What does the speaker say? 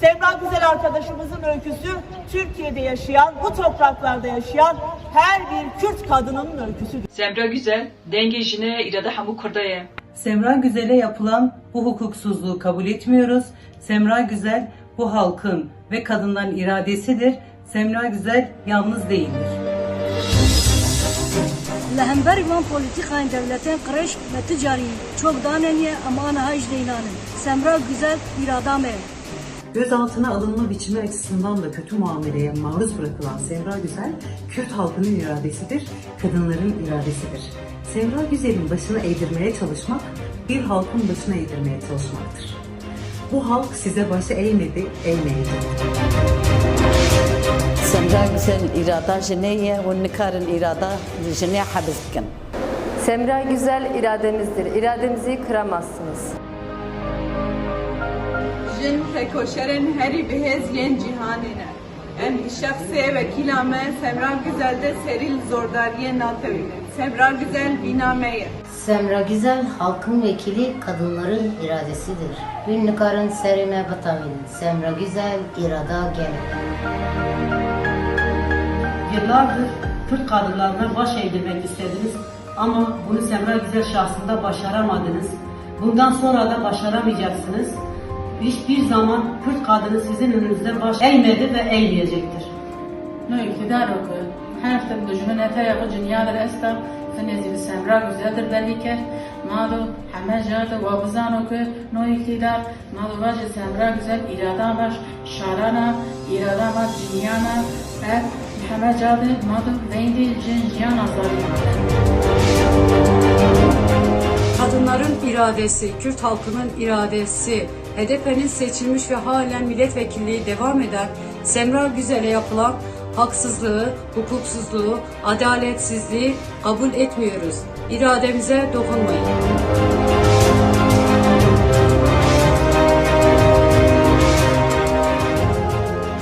Semra Güzel arkadaşımızın öyküsü Türkiye'de yaşayan, bu topraklarda yaşayan her bir Kürt kadının öyküsüdür. Semra Güzel, denge işine irade hamu kurdaya. Semra Güzel'e yapılan bu hukuksuzluğu kabul etmiyoruz. Semra Güzel bu halkın ve kadınların iradesidir. Semra Güzel yalnız değildir. لهمبر وان politikayın devletin kreş ve ticari çok daneniye ama ana haj deynanın. Semra güzel bir adam ev. Gözaltına alınma biçimi açısından da kötü muameleye maruz bırakılan Semra Güzel, Kürt halkının iradesidir, kadınların iradesidir. Semra Güzel'in başını eğdirmeye çalışmak, bir halkın başına eğdirmeye çalışmaktır. Bu halk size başı eğmedi, eğmeyecek. Semra Güzel irada jeneye ve nikarın irada jeneye habizken. Semra Güzel irademizdir. İrademizi kıramazsınız jin bihêz yên cîhanê ne. Em şexsê vekîla me Semra Güzel'de serî li zordariyê natewîne. Semra Güzel bîname ye. Semra Güzel halkın vekili kadınların iradesidir. Ünlükarın serine batamin. Semra Güzel irada gene. Yıllardır Kürt kadınlarına baş eğdirmek istediniz ama bunu Semra Güzel şahsında başaramadınız. Bundan sonra da başaramayacaksınız Hiçbir zaman Kürt kadını sizin önünüzde baş eğmedi ve eğmeyecektir. نو اقتدار که هفتم دجمن تا یا جنیا در استا فنزی سمرا گزیدر دلی که ما دو همه جاد و بزانو که نو اقتدار ما دو واج سمرا گزید ایرادا باش شارانا ایرادا ما جنیانا و همه جاد ما دو ویندی جن جیان آزاری Kadınların iradesi, Kürt halkının iradesi, HDP'nin seçilmiş ve halen milletvekilliği devam eden Semra Güzel'e yapılan haksızlığı, hukuksuzluğu, adaletsizliği kabul etmiyoruz. İrademize dokunmayın.